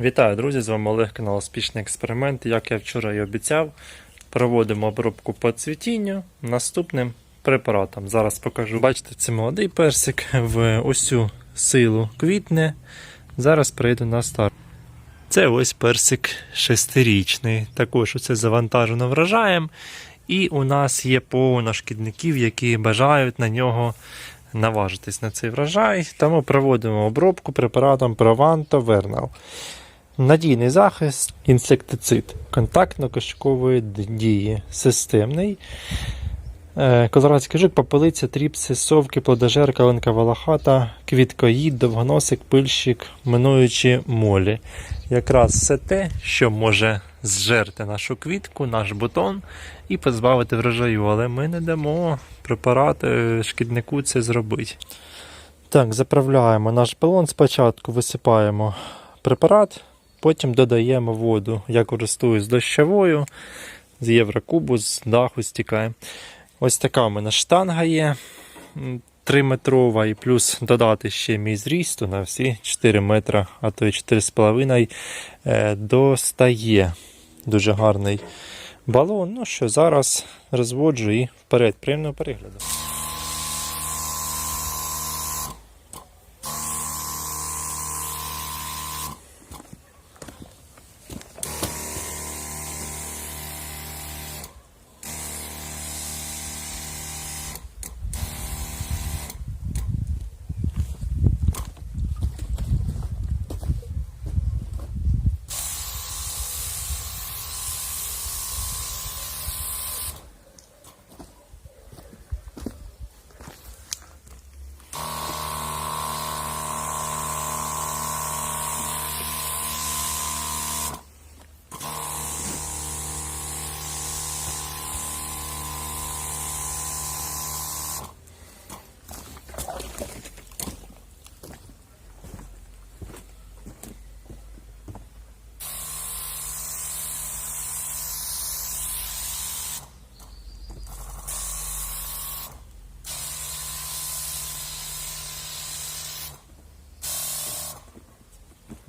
Вітаю, друзі! З вами Олег, канал Успішний експеримент. Як я вчора і обіцяв, проводимо обробку по цвітінню наступним препаратом. Зараз покажу. Бачите, це молодий персик в усю силу квітне. Зараз прийду на старт. Це ось персик шестирічний. Також оце завантажено врожаєм. І у нас є повно шкідників, які бажають на нього наважитись на цей врожай. Тому проводимо обробку препаратом Provanto Vernal. Надійний захист, інсектицид контактно-кишкової дії, системний. Е, Козарадський жук, попелиця, тріпси, совки, плодожер, калинка волохата, квіткоїд, довгоносик, пильщик, минуючи молі. Якраз все те, що може зжерти нашу квітку, наш бутон і позбавити врожаю, але ми не дамо препарат е, шкіднику це зробити. Так, заправляємо наш балон. Спочатку висипаємо препарат, потім додаємо воду. Я користуюсь дощовою, з Єврокубу, з даху стікає. Ось така у мене штанга є 3 метрова, і плюс додати ще мій зріст на всі 4 метри, а то й 4,5 е, достає. Дуже гарний балон. Ну що, зараз розводжу і вперед. Приємного перегляду.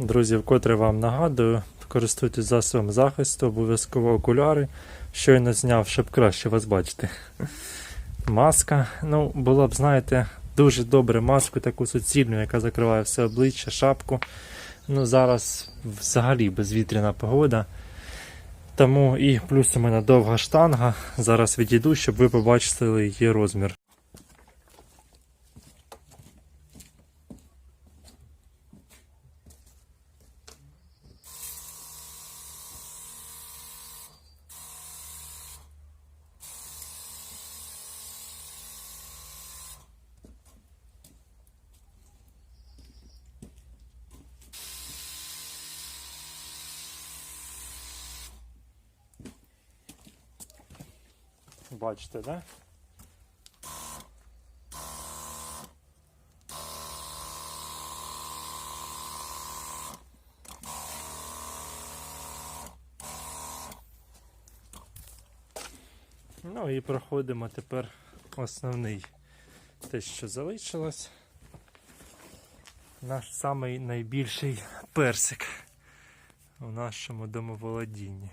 Друзі, вкотре вам нагадую, користуйтесь засобом захисту, обов'язково окуляри. Щойно зняв, щоб краще вас бачити. Маска. Ну, було б, знаєте, дуже добре маску таку суцільну, яка закриває все обличчя, шапку. Ну, зараз взагалі безвітряна погода. Тому і плюс у мене довга штанга. Зараз відійду, щоб ви побачили її розмір. Бачите, да? Ну і проходимо тепер основний те, що залишилось. Наш найбільший персик у нашому домоволодінні.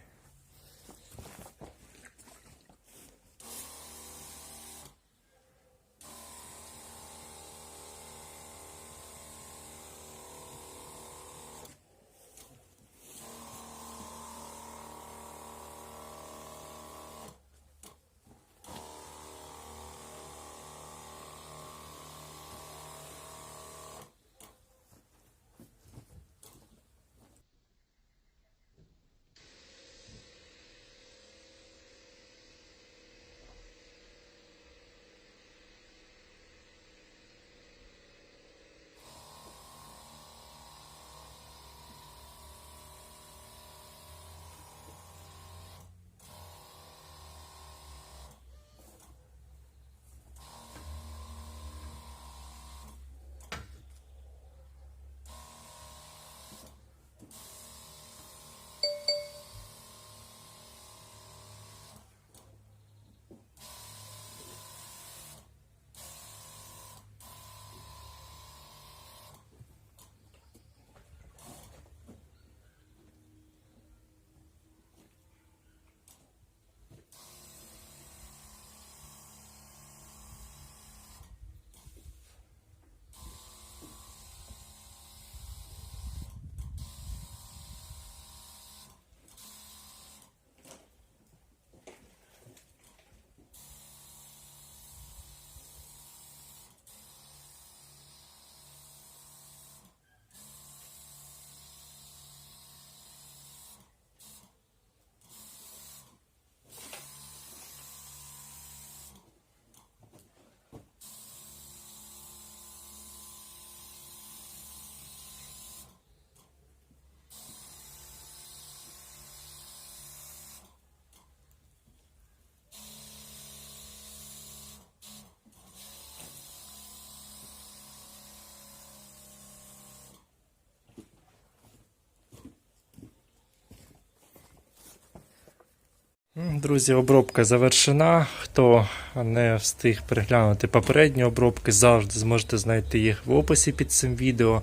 Друзі, обробка завершена. Хто не встиг переглянути попередні обробки, завжди зможете знайти їх в описі під цим відео.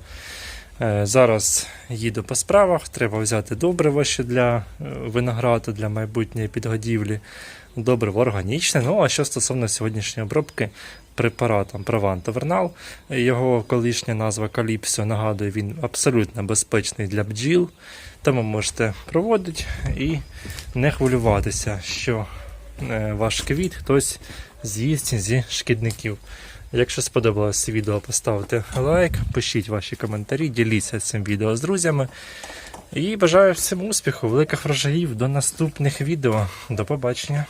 Е, Зараз їду по справах. Треба взяти добриво ще для е, винограду, для майбутньої підгодівлі. Добриво органічне. Ну а що стосовно сьогоднішньої обробки препаратом Vernal, його колишня назва Каліпсо, нагадую, він абсолютно безпечний для бджіл. Тому можете проводити і не хвилюватися, що е, ваш квіт хтось з'їсть зі шкідників. Якщо сподобалось відео, поставте лайк, пишіть ваші коментарі, діліться цим відео з друзями. І бажаю всім успіху, великих врожаїв до наступних відео. До побачення.